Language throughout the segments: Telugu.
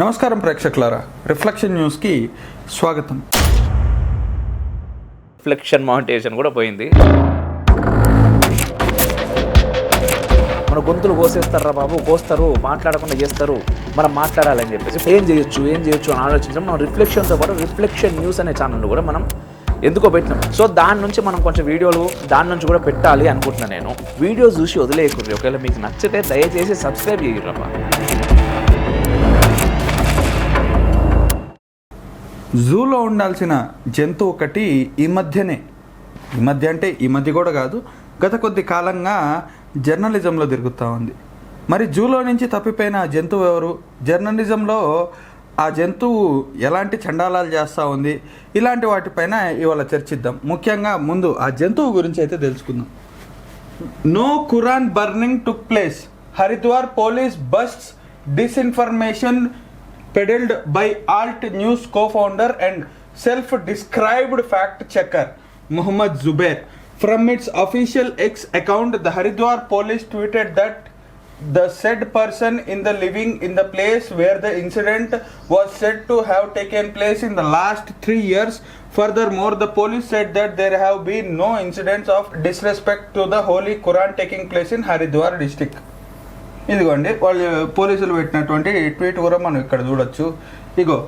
నమస్కారం ప్రేక్షకులారా రిఫ్లెక్షన్ న్యూస్కి స్వాగతం రిఫ్లెక్షన్ మౌంటేషన్ కూడా పోయింది మన గొంతులు కోసేస్తారా బాబు కోస్తారు మాట్లాడకుండా చేస్తారు మనం మాట్లాడాలని చెప్పేసి ఏం చేయొచ్చు ఏం చేయొచ్చు అని ఆలోచించడం మనం రిఫ్లెక్షన్తో పాటు రిఫ్లెక్షన్ న్యూస్ అనే ఛానల్ కూడా మనం ఎందుకో పెట్టినాం సో దాని నుంచి మనం కొంచెం వీడియోలు దాని నుంచి కూడా పెట్టాలి అనుకుంటున్నాను నేను వీడియోస్ చూసి వదిలేయకూడదు ఒకవేళ మీకు నచ్చితే దయచేసి సబ్స్క్రైబ్ చేయరా జూలో ఉండాల్సిన జంతు ఒకటి ఈ మధ్యనే ఈ మధ్య అంటే ఈ మధ్య కూడా కాదు గత కొద్ది కాలంగా జర్నలిజంలో తిరుగుతూ ఉంది మరి జూలో నుంచి తప్పిపోయిన జంతువు ఎవరు జర్నలిజంలో ఆ జంతువు ఎలాంటి చండాలాలు చేస్తూ ఉంది ఇలాంటి వాటిపైన ఇవాళ చర్చిద్దాం ముఖ్యంగా ముందు ఆ జంతువు గురించి అయితే తెలుసుకుందాం no Quran burning took place Haridwar police busts disinformation peddled by Alt News co-founder and self-described fact-checker Muhammad Zubair. From its official X account, the Haridwar police tweeted that the said person in the living in the place where the incident was said to have taken place in the last three years. Furthermore, the police said that there have been no incidents of disrespect to the Holy Quran taking place in Haridwar district. ఇదిగోండి వాళ్ళు పోలీసులు పెట్టినటువంటి ట్వీట్ కూడా మనం ఇక్కడ చూడొచ్చు ఇగో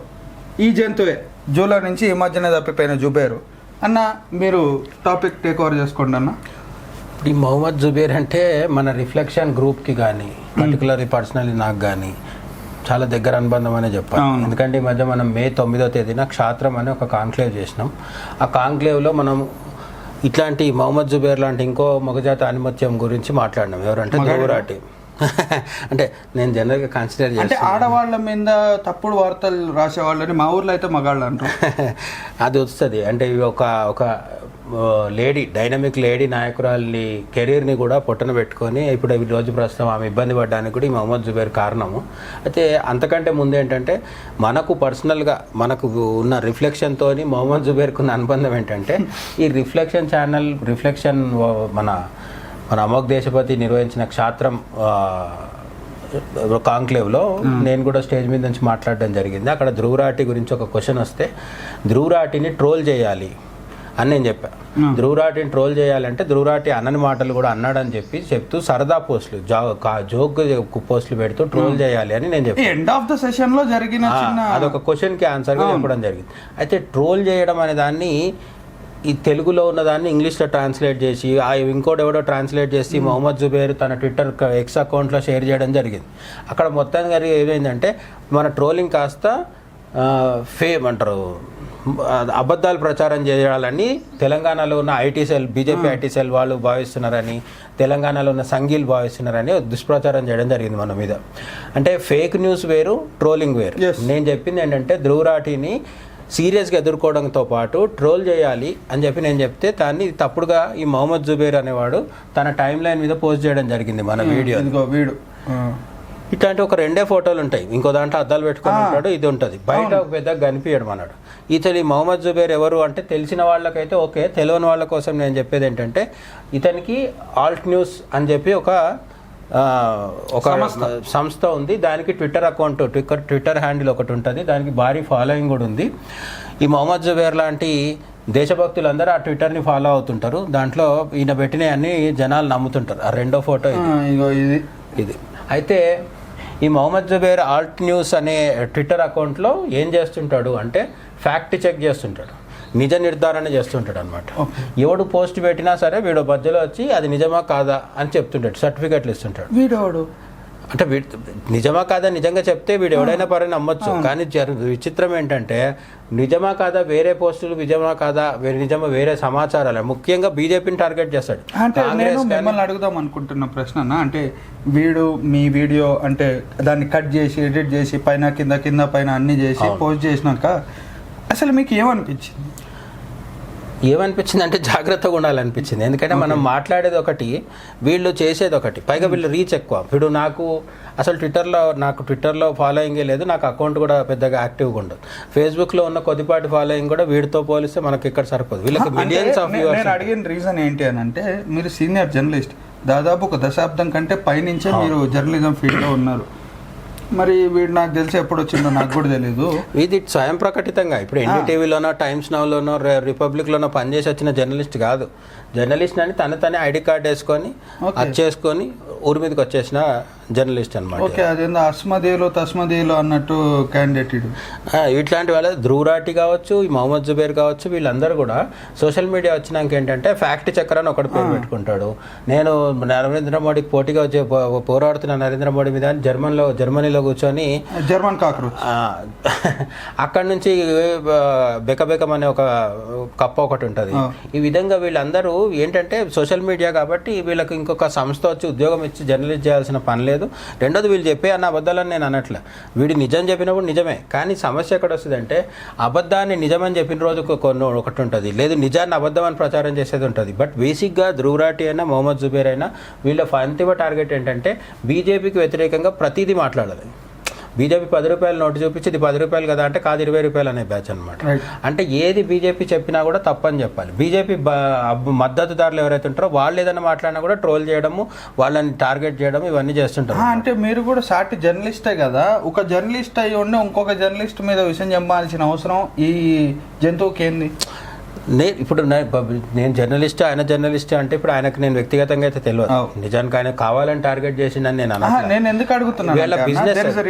ఈ జంతువే జూలో నుంచి ఈ మధ్యన తప్పిపోయిన జుబేరు అన్న మీరు టాపిక్ టేక్ ఓవర్ చేసుకోండి అన్న ఈ మొహమ్మద్ జుబేర్ అంటే మన రిఫ్లెక్షన్ గ్రూప్కి కానీ పర్టికులర్ పర్సనలీ నాకు కానీ చాలా దగ్గర అనుబంధం అనే చెప్పాలి ఎందుకంటే ఈ మధ్య మనం మే తొమ్మిదో తేదీన క్షాత్రం అని ఒక కాంక్లేవ్ చేసినాం ఆ కాంక్లేవ్లో మనం ఇట్లాంటి మొహమ్మద్ జుబేర్ లాంటి ఇంకో మగజాత ఆనిమత్యం గురించి మాట్లాడినాం ఎవరంటే దేవురాటి అంటే నేను జనరల్గా కన్సిడర్ అంటే ఆడవాళ్ళ మీద తప్పుడు వార్తలు రాసేవాళ్ళని మా ఊర్లో అయితే మగాళ్ళు అంటారు అది వస్తుంది అంటే ఇవి ఒక ఒక లేడీ డైనమిక్ లేడీ నాయకురాలని కెరీర్ని కూడా పొట్టన పెట్టుకొని ఇప్పుడు ఈ రోజు ప్రస్తుతం ఆమె ఇబ్బంది పడడానికి కూడా ఈ మహమ్మద్ జుబేర్ కారణము అయితే అంతకంటే ముందు ఏంటంటే మనకు పర్సనల్గా మనకు ఉన్న రిఫ్లెక్షన్తో మహమ్మద్ జుబేర్కు ఉన్న అనుబంధం ఏంటంటే ఈ రిఫ్లెక్షన్ ఛానల్ రిఫ్లెక్షన్ మన మన అమోక్ దేశపతి నిర్వహించిన క్షాత్రం కాంక్లేవ్లో నేను కూడా స్టేజ్ మీద నుంచి మాట్లాడడం జరిగింది అక్కడ ధ్రువరాటి గురించి ఒక క్వశ్చన్ వస్తే ధ్రువరాటిని ట్రోల్ చేయాలి అని నేను చెప్పాను ధ్రువరాటిని ట్రోల్ చేయాలంటే ధ్రువరాటి అన్నని మాటలు కూడా అన్నాడని చెప్పి చెప్తూ సరదా పోస్టులు జోక్ పోస్టులు పెడుతూ ట్రోల్ చేయాలి అని నేను చెప్పాను ఎండ్ ఆఫ్ ద జరిగిన అదొక క్వశ్చన్ కి ఆన్సర్ గా చెప్పడం జరిగింది అయితే ట్రోల్ చేయడం అనే దాన్ని ఈ తెలుగులో ఉన్నదాన్ని ఇంగ్లీష్లో ట్రాన్స్లేట్ చేసి ఆ ఇంకోటి ఎవడో ట్రాన్స్లేట్ చేసి మొహమ్మద్ hmm. జుబేర్ తన ట్విట్టర్ ఎక్స్ అకౌంట్లో షేర్ చేయడం జరిగింది అక్కడ మొత్తానికి జరిగి ఏమైందంటే మన ట్రోలింగ్ కాస్త ఫేమ్ అంటారు అబద్ధాలు ప్రచారం చేయాలని తెలంగాణలో ఉన్న IT cell BJP hmm. IT cell వాళ్ళు భావిస్తున్నారని తెలంగాణలో ఉన్న సంఘీలు భావిస్తున్నారని దుష్ప్రచారం చేయడం జరిగింది మన మీద అంటే ఫేక్ న్యూస్ వేరు ట్రోలింగ్ వేరు నేను చెప్పింది ఏంటంటే ధ్రువరాఠిని సీరియస్గా ఎదుర్కోవడంతో పాటు ట్రోల్ చేయాలి అని చెప్పి నేను చెప్తే దాన్ని తప్పుడుగా ఈ మహమ్మద్ జుబేర్ అనేవాడు తన టైం లైన్ మీద పోస్ట్ చేయడం జరిగింది మన వీడియో వీడు ఇట్లాంటి ఒక రెండే ఫోటోలు ఉంటాయి ఇంకో దాంట్లో అద్దాలు పెట్టుకుని ఉంటాడు ఇది ఉంటుంది బయట ఒక పెద్ద కనిపించడం అన్నాడు ఈ మహమ్మద్ జుబేర్ ఎవరు అంటే తెలిసిన వాళ్ళకైతే ఓకే తెలియని వాళ్ళ కోసం నేను చెప్పేది ఏంటంటే ఇతనికి ఆల్ట్ న్యూస్ అని చెప్పి ఒక ఒక సంస్థ ఉంది దానికి Twitter account Twitter Twitter handle ఒకటి ఉంటుంది దానికి భారీ ఫాలోయింగ్ కూడా ఉంది ఈ మొహమ్మద్ జుబేర్ లాంటి దేశభక్తులందరూ ఆ ట్విట్టర్ని ఫాలో అవుతుంటారు దాంట్లో ఈయన పెట్టినవన్నీ జనాలు నమ్ముతుంటారు ఆ రెండో ఫోటో ఇది ఇది అయితే ఈ మొహమ్మద్ జుబేర్ ఆల్ట్ న్యూస్ అనే ట్విట్టర్ అకౌంట్లో ఏం చేస్తుంటాడు అంటే ఫ్యాక్ట్ చెక్ చేస్తుంటాడు నిజ నిర్ధారణ చేస్తుంటాడు అనమాట ఎవడు పోస్ట్ పెట్టినా సరే వీడు మధ్యలో వచ్చి అది నిజమా కాదా అని చెప్తుంటాడు సర్టిఫికెట్లు ఇస్తుంటాడు వీడెవడు అంటే నిజమా కాదా నిజంగా చెప్తే వీడు ఎవడైనా పరే నమ్మొచ్చు కానీ విచిత్రం ఏంటంటే నిజమా కాదా వేరే పోస్టులు నిజమా కాదా నిజమా వేరే సమాచారాలు ముఖ్యంగా బీజేపీని టార్గెట్ చేస్తాడు అంటే మిమ్మల్ని అడుగుదాం అనుకుంటున్న ప్రశ్న అంటే వీడు మీ వీడియో అంటే దాన్ని కట్ చేసి ఎడిట్ చేసి పైన కింద కింద పైన అన్ని చేసి పోస్ట్ చేసినాక అసలు మీకు ఏమనిపించింది ఏమనిపించింది అంటే జాగ్రత్తగా ఉండాలనిపించింది ఎందుకంటే మనం మాట్లాడేది ఒకటి వీళ్ళు చేసేది ఒకటి పైగా వీళ్ళు రీచ్ ఎక్కువ వీడు నాకు అసలు ట్విట్టర్లో నాకు ట్విట్టర్లో ఫాలోయింగే లేదు నాకు అకౌంట్ కూడా పెద్దగా యాక్టివ్గా ఉండదు ఫేస్బుక్లో ఉన్న కొద్దిపాటి ఫాలోయింగ్ కూడా వీడితో పోలిస్తే మనకి ఇక్కడ సరిపోదు వీళ్ళకి మిలియన్స్ ఆఫ్ వ్యూవర్స్ అడిగిన రీజన్ ఏంటి అని అంటే మీరు సీనియర్ జర్నలిస్ట్ దాదాపు ఒక దశాబ్దం కంటే పైనుంచే మీరు జర్నలిజం ఫీల్డ్లో ఉన్నారు మరి వీడు నాకు తెలిసి ఎప్పుడు వచ్చిందో నాకు కూడా తెలియదు ఇది స్వయం ప్రకటితంగా ఇప్పుడు ఎన్డీటీవీలోనో టైమ్స్ నవ్లోనో రిపబ్లిక్లోనో పనిచేసి వచ్చిన జర్నలిస్ట్ కాదు జర్నలిస్ట్ అని తన తన ఐడి కార్డ్ వేసుకొని అది చేసుకొని ఊరి మీదకి వచ్చేసిన జర్నలిస్ట్ అనమాట ఓకే అదేందో అస్మదేలో తస్మదేలో అన్నట్టు క్యాండిడేట్ ఇట్లాంటి వాళ్ళ ధ్రువరాటి కావచ్చు ఈ మహమ్మద్ జుబేర్ కావచ్చు వీళ్ళందరూ కూడా సోషల్ మీడియా వచ్చినాక ఏంటంటే ఫ్యాక్ట్ చక్కర అని ఒకటి పేరు పెట్టుకుంటాడు నేను నరేంద్ర మోడీకి పోటీగా వచ్చే పోరాడుతున్న నరేంద్ర మోడీ మీద జర్మన్లో జర్మనీలో కూర్చొని జర్మన్ కాకరు అక్కడ నుంచి బెకబెకం అనే ఒక కప్ప ఒకటి ఉంటుంది ఈ విధంగా వీళ్ళందరూ ఏంటంటే సోషల్ మీడియా కాబట్టి వీళ్ళకి ఇంకొక సంస్థ వచ్చి ఉద్యోగం ఇచ్చి జర్నలిస్ట్ చేయాల్సిన పని లేదు రెండోది వీళ్ళు చెప్పే అన్న అబద్ధాలని నేను అనట్లే వీడు నిజం చెప్పినప్పుడు నిజమే కానీ సమస్య ఎక్కడ వస్తుందంటే అబద్ధాన్ని నిజమని చెప్పిన రోజు కొన్ని ఒకటి ఉంటుంది లేదు నిజాన్ని అబద్ధం అని ప్రచారం చేసేది ఉంటుంది బట్ బేసిక్గా ధ్రువరాటి అయినా మొహమ్మద్ జుబేర్ అయినా వీళ్ళ అంతిమ టార్గెట్ ఏంటంటే బీజేపీకి వ్యతిరేకంగా ప్రతిదీ మాట్లాడాలి బీజేపీ పది రూపాయలు నోటు చూపించి ఇది పది రూపాయలు కదా అంటే కాదు ఇరవై రూపాయలు అనే బ్యాచ్ అనమాట అంటే ఏది బీజేపీ చెప్పినా కూడా తప్పని చెప్పాలి బీజేపీ మద్దతుదారులు ఎవరైతే ఉంటారో వాళ్ళు ఏదైనా మాట్లాడినా కూడా ట్రోల్ చేయడము వాళ్ళని టార్గెట్ చేయడం ఇవన్నీ చేస్తుంటారు అంటే మీరు కూడా సాటి జర్నలిస్టే కదా ఒక జర్నలిస్ట్ అయ్యి ఉండి ఇంకొక జర్నలిస్ట్ మీద విషయం చెప్పాల్సిన అవసరం ఈ జంతువుకి ఏంది నే ఇప్పుడు నేను జర్నలిస్ట్ ఆయన జర్నలిస్ట్ అంటే ఇప్పుడు ఆయనకు నేను వ్యక్తిగతంగా అయితే తెలియదు నిజానికి ఆయన కావాలని టార్గెట్ చేసిందని నేను నేను ఎందుకు అడుగుతున్నాను బిజినెస్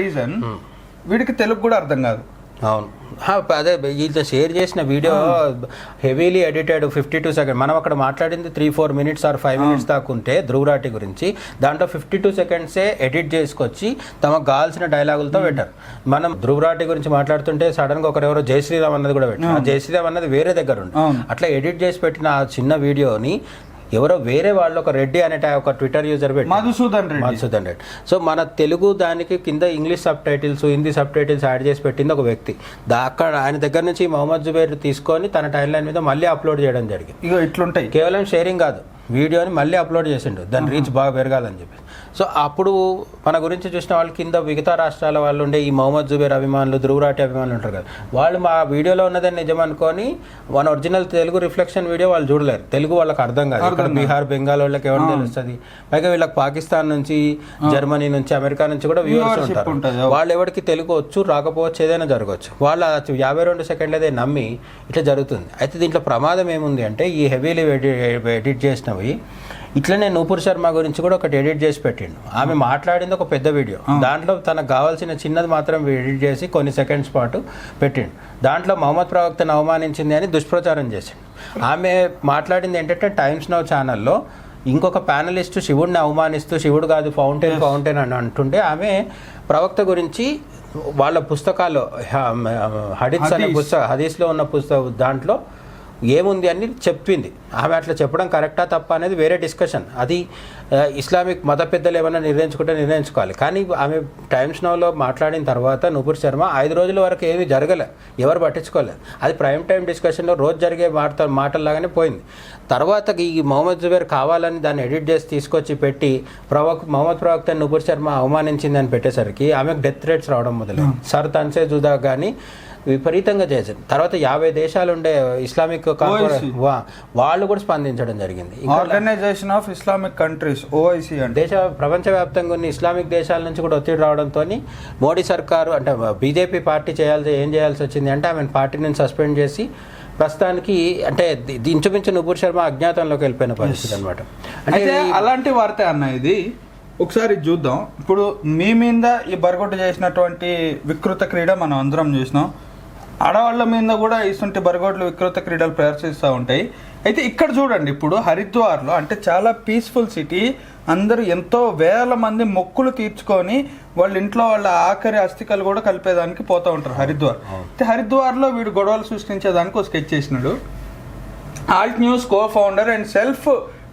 వీడికి తెలుగు కూడా అర్థం కాదు అవును అదే వీళ్ళతో షేర్ చేసిన video heavily edited fifty two second మనం అక్కడ మాట్లాడింది three four minutes or five minutes దాకా ఉంటే ధ్రువరాటి గురించి దాంట్లో ఫిఫ్టీ టూ సెకండ్సే ఎడిట్ చేసుకొచ్చి తమకు కావాల్సిన డైలాగులతో పెట్టారు మనం ధ్రువరాటి గురించి మాట్లాడుతుంటే సడన్గా ఒకరెవరో జయశ్రీరామ్ అన్నది కూడా పెట్టారు జయశ్రీరామ్ అన్నది వేరే దగ్గర ఉంది అట్లా ఎడిట్ చేసి పెట్టిన ఆ చిన్న వీడియోని ఎవరో వేరే వాళ్ళు ఒక రెడ్డి అనే ఒక ట్విట్టర్ యూజర్ పెట్టి మధుసూదన్ రెడ్డి మధుసూదన్ రెడ్డి సో మన తెలుగు దానికి కింద English subtitles Hindi subtitles add చేసి పెట్టింది ఒక వ్యక్తి అక్కడ ఆయన దగ్గర నుంచి మహమ్మద్ జుబేర్ తీసుకొని తన టైం లైన్ మీద మళ్ళీ అప్లోడ్ చేయడం జరిగింది ఇక ఇట్లుంటాయి కేవలం షేరింగ్ కాదు వీడియోని మళ్ళీ అప్లోడ్ చేసిండు దాని రీచ్ బాగా పెరగాలని చెప్పి సో అప్పుడు మన గురించి చూసిన వాళ్ళ కింద మిగతా రాష్ట్రాల వాళ్ళు ఉండే ఈ మహమ్మద్ జుబేర్ అభిమానులు ధ్రువరాటి అభిమానులు ఉంటారు కదా వాళ్ళు మా వీడియోలో ఉన్నదని నిజం అనుకొని మన ఒరిజినల్ తెలుగు రిఫ్లెక్షన్ వీడియో వాళ్ళు చూడలేరు తెలుగు వాళ్ళకి అర్థం కాదు ఇక్కడ బీహార్ బెంగాల్ వాళ్ళకి ఎవరు తెలుస్తుంది పైగా వీళ్ళకి పాకిస్తాన్ నుంచి జర్మనీ నుంచి అమెరికా నుంచి కూడా వ్యూవర్స్ ఉంటారు వాళ్ళు ఎవరికి తెలుగు వచ్చు రాకపోవచ్చు ఏదైనా జరగవచ్చు వాళ్ళు యాభై రెండు సెకండ్లు అదే నమ్మి ఇట్లా జరుగుతుంది అయితే దీంట్లో ప్రమాదం ఏముంది అంటే ఈ హెవీలీ ఎడిట్ చేసిన చేసినవి ఇట్లనే నూపూర్ శర్మ గురించి కూడా ఒకటి ఎడిట్ చేసి పెట్టిండు ఆమె మాట్లాడింది ఒక పెద్ద వీడియో దాంట్లో తనకు కావాల్సిన చిన్నది మాత్రం ఎడిట్ చేసి కొన్ని సెకండ్స్ పాటు పెట్టిండు దాంట్లో మహమ్మద్ ప్రవక్తను అవమానించింది అని దుష్ప్రచారం చేసిండు ఆమె మాట్లాడింది ఏంటంటే టైమ్స్ నో ఛానల్లో ఇంకొక ప్యానలిస్ట్ శివుడిని అవమానిస్తూ శివుడు కాదు ఫౌంటైన్ ఫౌంటైన్ అని అంటుంటే ఆమె ప్రవక్త గురించి వాళ్ళ పుస్తకాల్లో హడిత్స్ అనే పుస్తక హదీస్లో ఉన్న పుస్తక దాంట్లో ఏముంది అని చెప్పింది ఆమె అట్లా చెప్పడం కరెక్టా తప్ప అనేది వేరే డిస్కషన్ అది ఇస్లామిక్ మత పెద్దలు ఏమైనా నిర్ణయించుకుంటే నిర్ణయించుకోవాలి కానీ ఆమె టైమ్స్ నౌలో మాట్లాడిన తర్వాత నూపూర్ శర్మ ఐదు రోజుల వరకు ఏమీ జరగలే ఎవరు పట్టించుకోలేదు అది ప్రైమ్ టైం డిస్కషన్లో రోజు జరిగే మాట మాటల్లాగానే పోయింది తర్వాత ఈ మొహమ్మద్ జుబేర్ కావాలని దాన్ని ఎడిట్ చేసి తీసుకొచ్చి పెట్టి ప్రవక్ మొహమ్మద్ ప్రవక్త నూపూర్ శర్మ అవమానించిందని పెట్టేసరికి ఆమెకు డెత్ రేట్స్ రావడం మొదలైంది సర్ తన్సే జుదా కానీ విపరీతంగా చేశారు తర్వాత యాభై దేశాలు ఉండే ఇస్లామిక్ వాళ్ళు కూడా స్పందించడం జరిగింది Organisation of Islamic Countries OIC దేశ ప్రపంచవ్యాప్తంగా ఉన్న ఇస్లామిక్ దేశాల నుంచి కూడా ఒత్తిడి రావడంతో మోడీ సర్కారు అంటే బీజేపీ పార్టీ చేయాల్సి ఏం చేయాల్సి వచ్చింది అంటే ఆమె పార్టీ నుంచి సస్పెండ్ చేసి ప్రస్తుతానికి అంటే ఇంచుమించు నుబూర్ శర్మ అజ్ఞాతంలోకి వెళ్ళిపోయిన పరిస్థితి అనమాట అంటే అలాంటి వార్త అన్న ఇది ఒకసారి చూద్దాం ఇప్పుడు మీ మీద ఈ బరగొట్టు చేసినటువంటి వికృత క్రీడ మనం అందరం చూసినాం ఆడవాళ్ళ మీద కూడా ఇసుంటి బరగోడ్లు వికృత క్రీడలు ప్రదర్శిస్తూ ఉంటాయి అయితే ఇక్కడ చూడండి ఇప్పుడు హరిద్వార్లో అంటే చాలా పీస్ఫుల్ సిటీ అందరూ ఎంతో వేల మంది మొక్కులు తీర్చుకొని వాళ్ళ ఇంట్లో వాళ్ళ ఆఖరి అస్థికలు కూడా కలిపేదానికి పోతూ ఉంటారు హరిద్వార్ అయితే హరిద్వార్లో వీడు గొడవలు సృష్టించేదానికి ఒక స్కెచ్ చేసినాడు Alt News co founder and self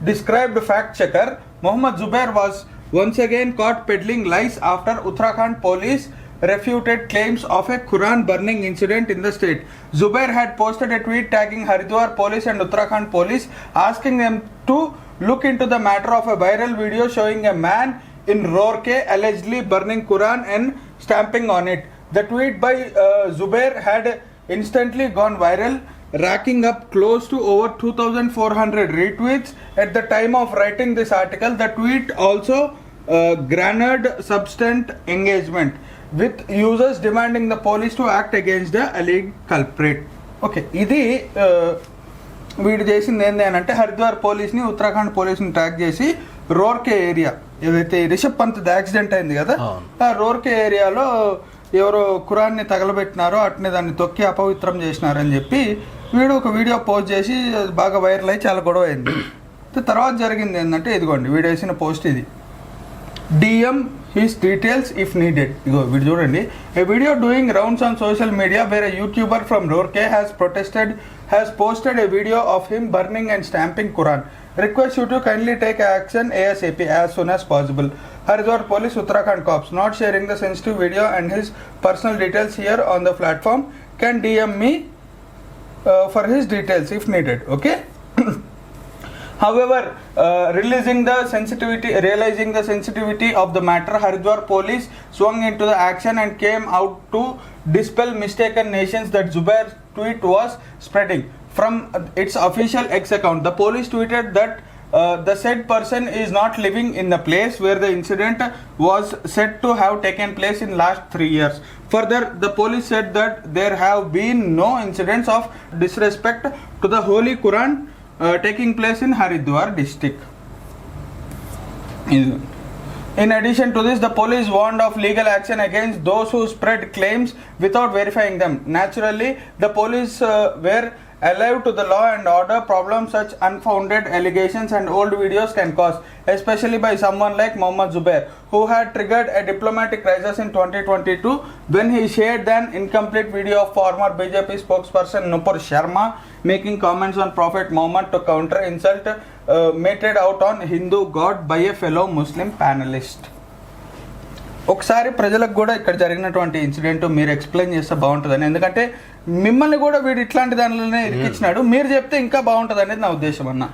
described fact checker Mohammed Zubair was once again caught peddling lies after Uttarakhand police refuted claims of a Quran burning incident in the state. Zubair had posted a tweet tagging Haridwar police and Uttarakhand police, asking them to look into the matter of a viral video showing a man in Roorkee allegedly burning Quran and stamping on it. The tweet by uh, Zubair had instantly gone viral, racking up close to over 2,400 retweets at the time of writing this article. The tweet also uh, garnered substantial engagement. With users demanding the police to act against the అలీగ్ culprit okay ఇది వీడు చేసింది ఏంది అని అంటే హరిద్వార్ పోలీస్ని ఉత్తరాఖండ్ పోలీస్ని ట్రాక్ చేసి రోర్కే ఏరియా ఏదైతే రిషబ్ పంత్ యాక్సిడెంట్ అయింది కదా ఆ రోర్కే ఏరియాలో ఎవరో కురాన్ని తగలబెట్టినారో అట్నే దాన్ని తొక్కి అపవిత్రం చేసినారని చెప్పి వీడు ఒక వీడియో పోస్ట్ చేసి బాగా వైరల్ అయ్యి చాలా గొడవ అయింది తర్వాత జరిగింది ఏంటంటే ఇదిగోండి వీడు వేసిన పోస్ట్ ఇది DM his details if needed. A video doing rounds on social media where a YouTuber from Roorkee has posted a video of him burning and stamping Quran. Request you to kindly take action ASAP as soon as possible. Haridwar Police Uttarakhand cops not sharing the sensitive video and his personal details here on the platform. Can DM me uh, for his details if needed. Okay. However, uh, releasing the sensitivity, realizing the sensitivity of the matter, Haridwar police swung into the action and came out to dispel mistaken nations that Zubair's tweet was spreading. From its official X account, the police tweeted that uh, the said person is not living in the place where the incident was said to have taken place in last 3 years further the police said that there have been no incidents of disrespect to the holy quran uh, taking place in Haridwar district. In addition to this, the police warned of legal action against those who spread claims without verifying them. Naturally, the police uh, were alive to the law and order problems such unfounded allegations and old videos can cause, especially by someone like Mohammad Zubair, who had triggered a diplomatic crisis in 2022 when he shared an incomplete video of former BJP spokesperson Nupur Sharma making comments on Prophet Muhammad to counter insult uh, meted out on Hindu God by a fellow Muslim panelist. ఒకసారి ప్రజలకు కూడా ఇక్కడ జరిగినటువంటి ఇన్సిడెంట్ మీరు ఎక్స్ప్లెయిన్ చేస్తే బాగుంటుందని ఎందుకంటే మిమ్మల్ని కూడా వీడు ఇట్లాంటి దానిలోనే ఇచ్చినాడు మీరు చెప్తే ఇంకా బాగుంటుంది అనేది నా ఉద్దేశం అన్నా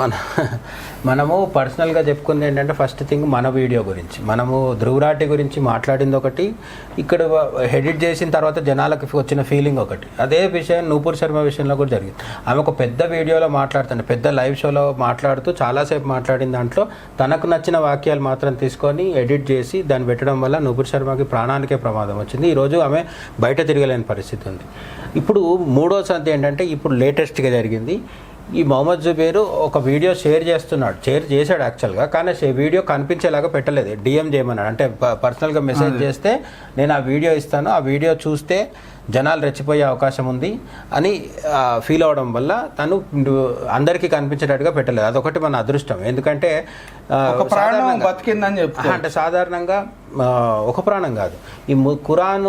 మన మనము పర్సనల్గా చెప్పుకుంది ఏంటంటే ఫస్ట్ థింగ్ మన వీడియో గురించి మనము ధ్రువరాటి గురించి మాట్లాడింది ఒకటి ఇక్కడ ఎడిట్ చేసిన తర్వాత జనాలకు వచ్చిన ఫీలింగ్ ఒకటి అదే విషయం నూపూర్ శర్మ విషయంలో కూడా జరిగింది ఆమె ఒక పెద్ద వీడియోలో మాట్లాడుతుంది పెద్ద లైవ్ షోలో మాట్లాడుతూ చాలాసేపు మాట్లాడిన దాంట్లో తనకు నచ్చిన వాక్యాలు మాత్రం తీసుకొని ఎడిట్ చేసి దాన్ని పెట్టడం వల్ల నూపూర్ శర్మకి ప్రాణానికే ప్రమాదం వచ్చింది ఈరోజు ఆమె బయట తిరగలేని పరిస్థితి ఉంది ఇప్పుడు మూడో సంతి ఏంటంటే ఇప్పుడు లేటెస్ట్గా జరిగింది ఈ మొహమ్మద్ జుబేరు ఒక వీడియో షేర్ చేస్తున్నాడు షేర్ చేశాడు యాక్చువల్గా కానీ వీడియో కనిపించేలాగా పెట్టలేదు డిఎం చేయమన్నాడు అంటే పర్సనల్గా మెసేజ్ చేస్తే నేను ఆ వీడియో ఇస్తాను ఆ వీడియో చూస్తే జనాలు రెచ్చిపోయే అవకాశం ఉంది అని ఫీల్ అవడం వల్ల తను అందరికీ కనిపించేటట్టుగా పెట్టలేదు అదొకటి మన అదృష్టం ఎందుకంటే బతికిందని అంటే సాధారణంగా ఒక ప్రాణం కాదు ఈ కురాన్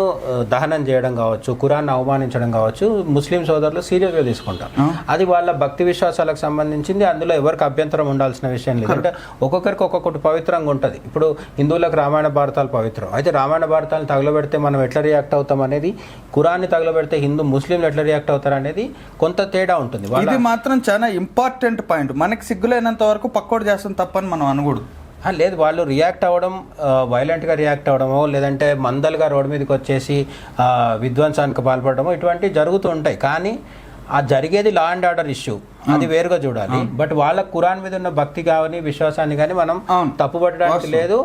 దహనం చేయడం కావచ్చు కురాన్ అవమానించడం కావచ్చు ముస్లిం సోదరులు సీరియస్గా తీసుకుంటారు అది వాళ్ళ భక్తి విశ్వాసాలకు సంబంధించింది అందులో ఎవరికి అభ్యంతరం ఉండాల్సిన విషయం లేదు అంటే ఒక్కొక్కరికి ఒక్కొక్కటి పవిత్రంగా ఉంటుంది ఇప్పుడు హిందువులకు రామాయణ భారతాలు పవిత్రం అయితే రామాయణ భారతాలను తగలబెడితే మనం ఎట్లా రియాక్ట్ అవుతాం అనేది కురాన్ ఖురాన్ని తగలబెడితే హిందూ ముస్లింలు ఎట్లా రియాక్ట్ అవుతారు అనేది కొంత తేడా ఉంటుంది ఇది మాత్రం చాలా ఇంపార్టెంట్ పాయింట్ మనకి సిగ్గులేనంత వరకు పక్కోడు చేస్తాం తప్పని మనం అనుకూడదు లేదు వాళ్ళు రియాక్ట్ అవ్వడం వైలెంట్గా రియాక్ట్ అవ్వడమో లేదంటే మందలుగా రోడ్డు మీదకి వచ్చేసి విధ్వంసానికి పాల్పడడమో ఇటువంటివి జరుగుతూ ఉంటాయి కానీ ఆ జరిగేది లా అండ్ ఆర్డర్ ఇష్యూ అది hmm. వేరుగా చూడాలి బట్ hmm. వాళ్ళ కురాన్ మీద ఉన్న భక్తి కావని విశ్వాసాన్ని కానీ మనం తప్పుపట్టడానికి లేదు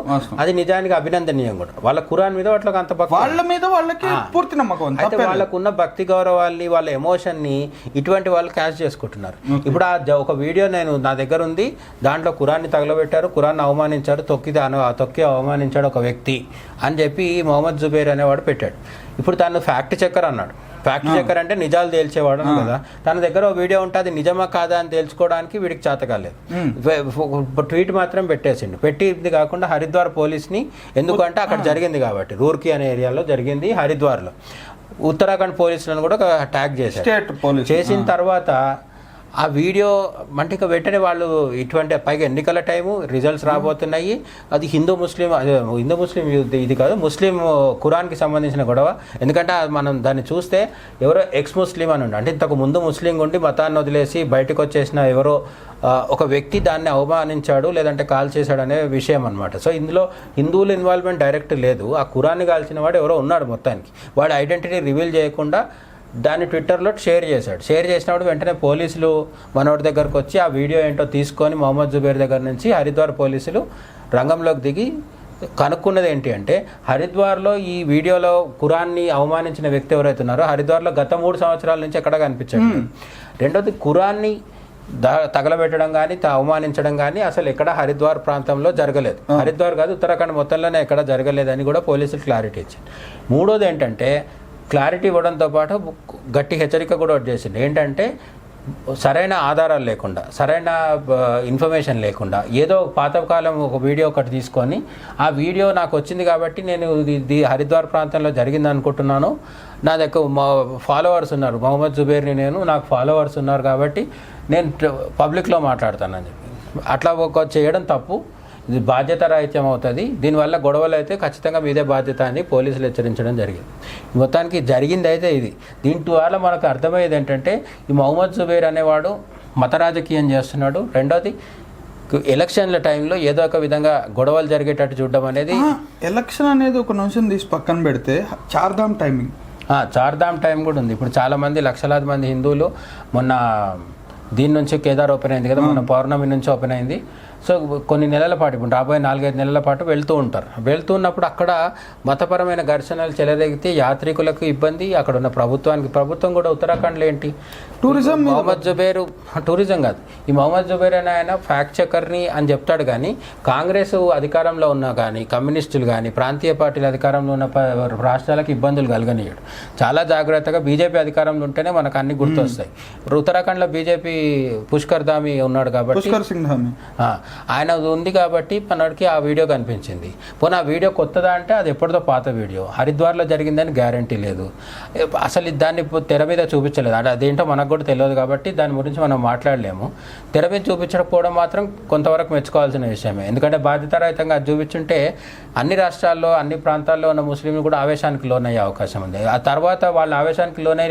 అది నిజానికి అభినందనీయం కూడా వాళ్ళ కురాన్ మీద వాళ్ళకి అంత భక్తి వాళ్ళ మీద వాళ్ళకి పూర్తి నమ్మకం అయితే వాళ్ళకున్న భక్తి గౌరవాల్ని వాళ్ళ ఎమోషన్ ని ఇటువంటి వాళ్ళు క్యాష్ చేసుకుంటున్నారు ఇప్పుడు ఆ ఒక వీడియో నేను నా దగ్గర ఉంది దాంట్లో కురాన్ని తగలబెట్టారు కురాన్ అవమానించారు తొక్కి తొక్కి అవమానించాడు ఒక వ్యక్తి అని చెప్పి మొహమ్మద్ జుబేర్ అనేవాడు పెట్టాడు ఇప్పుడు తను ఫ్యాక్ట్ చెక్కర్ అన్నాడు ఫ్యాక్ట్ చెక్కర్ అంటే నిజాలు తేల్చేవాడు కదా తన దగ్గర ఓ వీడియో ఉంటే అది నిజమా కాదా అని తేల్చుకోవడానికి వీడికి చేత కాలేదు ట్వీట్ మాత్రం పెట్టేసిండు పెట్టింది కాకుండా హరిద్వార్ పోలీస్ని ఎందుకంటే అక్కడ జరిగింది కాబట్టి రూర్కి అనే ఏరియాలో జరిగింది హరిద్వార్లో ఉత్తరాఖండ్ పోలీసులను కూడా ట్యాగ్ చేశారు చేసిన తర్వాత ఆ వీడియో అంటే ఇక వెంటనే వాళ్ళు ఇటువంటి పైగా ఎన్నికల టైము రిజల్ట్స్ రాబోతున్నాయి అది హిందూ ముస్లిం హిందూ ముస్లిం ఇది కాదు ముస్లిం కురాన్కి సంబంధించిన గొడవ ఎందుకంటే మనం దాన్ని చూస్తే ఎవరో ఎక్స్ ముస్లిం అని ఉండే అంటే ఇంతకు ముందు ముస్లిం ఉండి మతాన్ని వదిలేసి బయటకు వచ్చేసిన ఎవరో ఒక వ్యక్తి దాన్ని అవమానించాడు లేదంటే కాల్ చేశాడు అనే విషయం అనమాట సో ఇందులో హిందువుల ఇన్వాల్వ్మెంట్ డైరెక్ట్ లేదు ఆ కురాన్ని కాల్చిన వాడు ఎవరో ఉన్నాడు మొత్తానికి వాడి ఐడెంటిటీ రివీల్ చేయకుండా దాన్ని ట్విట్టర్లో షేర్ చేశాడు షేర్ చేసినప్పుడు వెంటనే పోలీసులు మనోడి దగ్గరకు వచ్చి ఆ వీడియో ఏంటో తీసుకొని మొహమ్మద్ జుబేర్ దగ్గర నుంచి హరిద్వార్ పోలీసులు రంగంలోకి దిగి కనుక్కున్నది ఏంటి అంటే హరిద్వార్లో ఈ వీడియోలో కురాన్ని అవమానించిన వ్యక్తి ఎవరైతే ఉన్నారో హరిద్వార్లో గత మూడు సంవత్సరాల నుంచి ఎక్కడ కనిపించాడు రెండోది కురాన్ని తగలబెట్టడం కానీ అవమానించడం కానీ అసలు ఎక్కడ హరిద్వార్ ప్రాంతంలో జరగలేదు హరిద్వార్ కాదు ఉత్తరాఖండ్ మొత్తంలోనే ఎక్కడ జరగలేదని కూడా పోలీసులు క్లారిటీ ఇచ్చారు మూడోది ఏంటంటే క్లారిటీ ఇవ్వడంతో పాటు గట్టి హెచ్చరిక కూడా చేసింది ఏంటంటే సరైన ఆధారాలు లేకుండా సరైన ఇన్ఫర్మేషన్ లేకుండా ఏదో పాతకాలం ఒక వీడియో ఒకటి తీసుకొని ఆ వీడియో నాకు వచ్చింది కాబట్టి నేను ఇది హరిద్వార్ ప్రాంతంలో జరిగింది అనుకుంటున్నాను నా దగ్గర మా ఫాలోవర్స్ ఉన్నారు మొహమ్మద్ జుబేర్ని నేను నాకు ఫాలోవర్స్ ఉన్నారు కాబట్టి నేను పబ్లిక్లో మాట్లాడతానని చెప్పి అట్లా ఒక చేయడం తప్పు ఇది బాధ్యత రాహిత్యం అవుతుంది దీనివల్ల గొడవలు అయితే ఖచ్చితంగా మీదే బాధ్యత అని పోలీసులు హెచ్చరించడం జరిగింది మొత్తానికి జరిగింది అయితే ఇది దీంట్ వల్ల మనకు అర్థమయ్యేది ఏంటంటే ఈ మహమ్మద్ జుబేర్ అనేవాడు మత రాజకీయం చేస్తున్నాడు రెండోది ఎలక్షన్ల టైంలో ఏదో ఒక విధంగా గొడవలు జరిగేటట్టు చూడడం అనేది ఎలక్షన్ అనేది ఒక నిమిషం తీసి పక్కన పెడితే చార్ధామ్ టైమింగ్ చార్ధామ్ టైం కూడా ఉంది ఇప్పుడు చాలామంది లక్షలాది మంది హిందువులు మొన్న దీని నుంచి కేదార్ ఓపెన్ అయింది కదా మొన్న పౌర్ణమి నుంచి ఓపెన్ అయింది సో కొన్ని నెలల పాటు ఇప్పుడు రాబోయే నాలుగైదు నెలల పాటు వెళ్తూ ఉంటారు వెళ్తూ ఉన్నప్పుడు అక్కడ మతపరమైన ఘర్షణలు చెలరేగితే యాత్రికులకు ఇబ్బంది అక్కడ ఉన్న ప్రభుత్వానికి ప్రభుత్వం కూడా ఉత్తరాఖండ్లో ఏంటి టూరిజం మొహమ్మద్ జుబేరు టూరిజం కాదు ఈ మొహమ్మద్ జుబేర్ అని ఆయన ఫ్యాక్ట్ చెకర్ని అని చెప్తాడు కానీ కాంగ్రెస్ అధికారంలో ఉన్నా కానీ కమ్యూనిస్టులు కానీ ప్రాంతీయ పార్టీలు అధికారంలో ఉన్న రాష్ట్రాలకు ఇబ్బందులు కలగనియడు చాలా జాగ్రత్తగా బీజేపీ అధికారంలో ఉంటేనే మనకు అన్ని గుర్తొస్తాయి ఇప్పుడు ఉత్తరాఖండ్లో బీజేపీ పుష్కర్ ధామి ఉన్నాడు కాబట్టి పుష్కర్ సింగ్ ధామి ఆయన ఉంది కాబట్టి మనకి ఆ వీడియో కనిపించింది పోనీ ఆ వీడియో కొత్తదా అంటే అది ఎప్పటిదో పాత వీడియో హరిద్వార్లో జరిగిందని గ్యారంటీ లేదు అసలు దాన్ని తెర మీద చూపించలేదు అంటే అదేంటో మనకు కూడా తెలియదు కాబట్టి దాని గురించి మనం మాట్లాడలేము తెర మీద చూపించకపోవడం మాత్రం కొంతవరకు మెచ్చుకోవాల్సిన విషయమే ఎందుకంటే బాధ్యతారహితంగా అది చూపించుంటే అన్ని రాష్ట్రాల్లో అన్ని ప్రాంతాల్లో ఉన్న ముస్లింలు కూడా ఆవేశానికి లోనయ్యే అవకాశం ఉంది ఆ తర్వాత వాళ్ళ ఆవేశానికి లోనై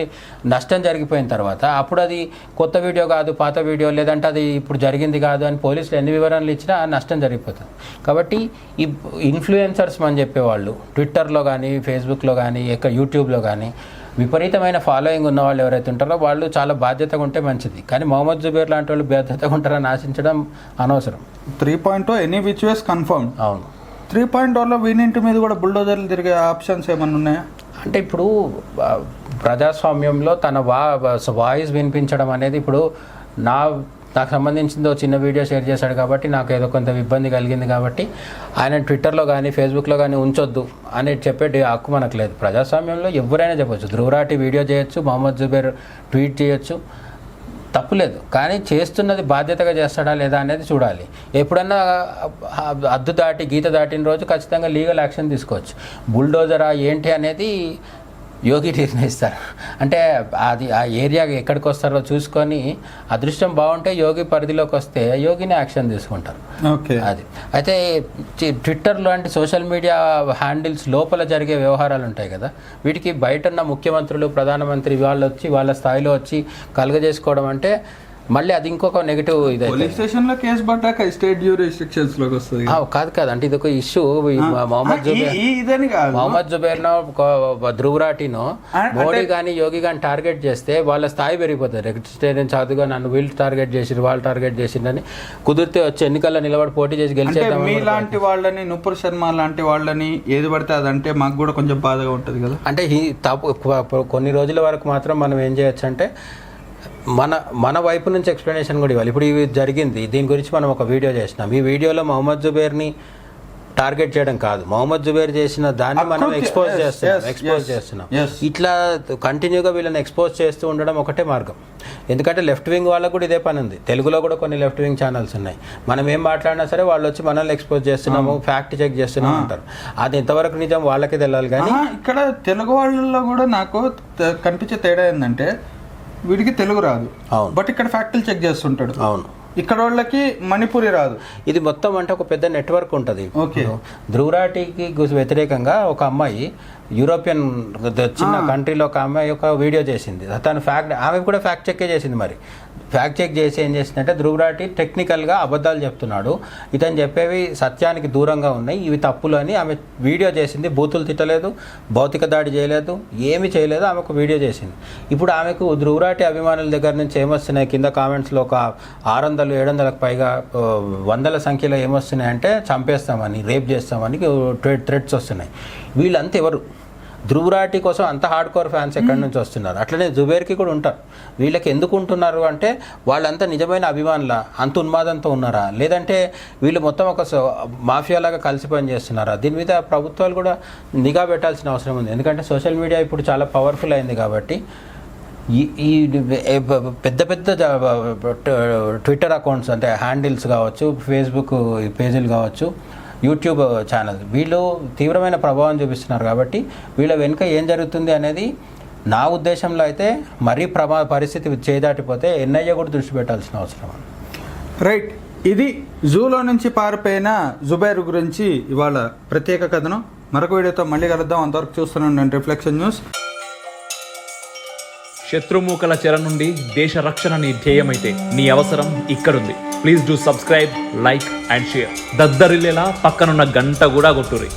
నష్టం జరిగిపోయిన తర్వాత అప్పుడు అది కొత్త వీడియో కాదు పాత వీడియో లేదంటే అది ఇప్పుడు జరిగింది కాదు అని పోలీసులు ఎన్ని వివరాలు ఇచ్చినా నష్టం జరిగిపోతుంది కాబట్టి ఈ ఇన్ఫ్లుయెన్సర్స్ అని చెప్పేవాళ్ళు ట్విట్టర్లో కానీ ఫేస్బుక్లో కానీ ఇక యూట్యూబ్లో కానీ విపరీతమైన ఫాలోయింగ్ ఉన్న వాళ్ళు ఎవరైతే ఉంటారో వాళ్ళు చాలా బాధ్యతగా ఉంటే మంచిది కానీ మొహమ్మద్ జుబేర్ లాంటి వాళ్ళు బాధ్యతగా ఉంటారని ఆశించడం అనవసరం three point any which ways confirm అవును త్రీ పాయింట్ వన్లో వీనింటి మీద కూడా బుల్డోజర్లు తిరిగే ఆప్షన్స్ ఏమైనా ఉన్నాయా అంటే ఇప్పుడు ప్రజాస్వామ్యంలో తన వా వాయిస్ వినిపించడం అనేది ఇప్పుడు నా నాకు సంబంధించిందో చిన్న వీడియో షేర్ చేశాడు కాబట్టి నాకు ఏదో కొంత ఇబ్బంది కలిగింది కాబట్టి ఆయన ట్విట్టర్లో కానీ ఫేస్బుక్లో కానీ ఉంచొద్దు అని చెప్పే హక్కు మనకు లేదు ప్రజాస్వామ్యంలో ఎవరైనా చెప్పొచ్చు ధ్రువరాటి వీడియో చేయొచ్చు మహమ్మద్ జుబేర్ ట్వీట్ చేయొచ్చు తప్పులేదు కానీ చేస్తున్నది బాధ్యతగా చేస్తాడా లేదా అనేది చూడాలి ఎప్పుడన్నా అద్దు దాటి గీత దాటిన రోజు ఖచ్చితంగా లీగల్ యాక్షన్ తీసుకోవచ్చు బుల్డోజరా ఏంటి అనేది యోగి నిర్ణయిస్తారు అంటే అది ఆ ఏరియా ఎక్కడికి వస్తారో చూసుకొని అదృష్టం బాగుంటే యోగి పరిధిలోకి వస్తే యోగిని యాక్షన్ తీసుకుంటారు ఓకే అది అయితే ట్విట్టర్ లాంటి సోషల్ మీడియా హ్యాండిల్స్ లోపల జరిగే వ్యవహారాలు ఉంటాయి కదా వీటికి బయట ఉన్న ముఖ్యమంత్రులు ప్రధానమంత్రి వాళ్ళు వచ్చి వాళ్ళ స్థాయిలో వచ్చి కలుగజేసుకోవడం అంటే మళ్ళీ అది ఇంకొక నెగిటివ్ ఇది పోలీస్ స్టేషన్ లో కేసు పడ్డాక స్టేట్ డ్యూ రిస్ట్రిక్షన్స్ లోకి వస్తుంది కాదు కాదు అంటే ఇది ఒక ఇష్యూ మొహమ్మద్ జుబేర్ మొహమ్మద్ జుబేర్ ధ్రువరాటిను మోడీ కానీ యోగి కానీ టార్గెట్ చేస్తే వాళ్ళ స్థాయి పెరిగిపోతుంది రెగ్యులేటరీ చదువుగా నన్ను వీళ్ళు టార్గెట్ చేసి వాళ్ళు టార్గెట్ చేసిండని కుదిరితే వచ్చి ఎన్నికల్లో నిలబడి పోటీ చేసి గెలిచేద్దాం మీ లాంటి వాళ్ళని నుపుర్ శర్మ లాంటి వాళ్ళని ఏది పడితే అదంటే మాకు కూడా కొంచెం బాధగా ఉంటుంది కదా అంటే కొన్ని రోజుల వరకు మాత్రం మనం ఏం చేయొచ్చు అంటే మన మన వైపు నుంచి ఎక్స్ప్లెనేషన్ కూడా ఇవ్వాలి ఇప్పుడు ఇవి జరిగింది దీని గురించి మనం ఒక వీడియో చేసినాం ఈ వీడియోలో మహమ్మద్ జుబేర్ని టార్గెట్ చేయడం కాదు మహమ్మద్ జుబేర్ చేసిన దాన్ని మనం ఎక్స్పోజ్ చేస్తున్నాం ఎక్స్పోజ్ చేస్తున్నాం ఇట్లా కంటిన్యూగా వీళ్ళని ఎక్స్పోజ్ చేస్తూ ఉండడం ఒకటే మార్గం ఎందుకంటే లెఫ్ట్ వింగ్ వాళ్ళకు కూడా ఇదే పని ఉంది తెలుగులో కూడా కొన్ని లెఫ్ట్ వింగ్ ఛానల్స్ ఉన్నాయి మనం ఏం మాట్లాడినా సరే వాళ్ళు వచ్చి మనల్ని ఎక్స్పోజ్ చేస్తున్నాము ఫ్యాక్ట్ చెక్ చేస్తున్నాము అంటారు అది ఇంతవరకు నిజం వాళ్ళకి తెలియాలి కానీ ఇక్కడ తెలుగు వాళ్ళలో కూడా నాకు కనిపించే తేడా ఏంటంటే వీడికి తెలుగు రాదు బట్ ఇక్కడ ఫ్యాక్టరీ చెక్ చేస్తుంటాడు అవును ఇక్కడ వాళ్ళకి మణిపూరి రాదు ఇది మొత్తం అంటే ఒక పెద్ద నెట్వర్క్ ఉంటుంది ఓకే ధ్రువరాటికి వ్యతిరేకంగా ఒక అమ్మాయి యూరోపియన్ చిన్న కంట్రీలో ఒక అమ్మాయి ఒక వీడియో చేసింది తను ఫ్యాక్ట్ ఆమె కూడా ఫ్యాక్ట్ చెక్కే చేసింది మరి ఫ్యాక్ట్ చెక్ చేసి ఏం చేసిందంటే ధ్రువరాటి టెక్నికల్గా అబద్ధాలు చెప్తున్నాడు ఇతను చెప్పేవి సత్యానికి దూరంగా ఉన్నాయి ఇవి తప్పులు అని ఆమె వీడియో చేసింది బూతులు తిట్టలేదు భౌతిక దాడి చేయలేదు ఏమి చేయలేదు ఆమెకు వీడియో చేసింది ఇప్పుడు ఆమెకు ధ్రువరాటి అభిమానుల దగ్గర నుంచి ఏమొస్తున్నాయి కింద కామెంట్స్లో ఒక ఆరు వందలు ఏడు వందలకు పైగా వందల సంఖ్యలో ఏమొస్తున్నాయి అంటే చంపేస్తామని రేప్ చేస్తామని థ్రెడ్స్ వస్తున్నాయి వీళ్ళంతా ఎవరు ధ్రువరాటి కోసం అంత హార్డ్ కోర్ ఫ్యాన్స్ ఎక్కడి నుంచి వస్తున్నారు అట్లనే జుబేర్కి కూడా ఉంటారు వీళ్ళకి ఎందుకు ఉంటున్నారు అంటే వాళ్ళంతా నిజమైన అభిమానుల అంత ఉన్మాదంతో ఉన్నారా లేదంటే వీళ్ళు మొత్తం ఒక మాఫియాలాగా కలిసి పనిచేస్తున్నారా దీని మీద ప్రభుత్వాలు కూడా నిఘా పెట్టాల్సిన అవసరం ఉంది ఎందుకంటే సోషల్ మీడియా ఇప్పుడు చాలా పవర్ఫుల్ అయింది కాబట్టి ఈ పెద్ద పెద్ద ట్విట్టర్ అకౌంట్స్ అంటే హ్యాండిల్స్ కావచ్చు ఫేస్బుక్ పేజీలు కావచ్చు యూట్యూబ్ ఛానల్ వీళ్ళు తీవ్రమైన ప్రభావం చూపిస్తున్నారు కాబట్టి వీళ్ళ వెనుక ఏం జరుగుతుంది అనేది నా ఉద్దేశంలో అయితే మరీ ప్రభా పరిస్థితి చేదాటిపోతే ఎన్ఐఏ కూడా దృష్టి పెట్టాల్సిన అవసరం రైట్ ఇది జూలో నుంచి పారిపోయిన జుబైర్ గురించి ఇవాళ ప్రత్యేక కథనం మరొక వీడియోతో మళ్ళీ కలుద్దాం అంతవరకు చూస్తున్నాను నేను రిఫ్లెక్షన్ న్యూస్ శత్రుమూకల చెర నుండి దేశ రక్షణ నీ ధ్యేయమైతే నీ అవసరం ఇక్కడుంది please do subscribe like and share దద్దరిల్లేలా పక్కనున్న గంట కూడా కొట్టుర్రి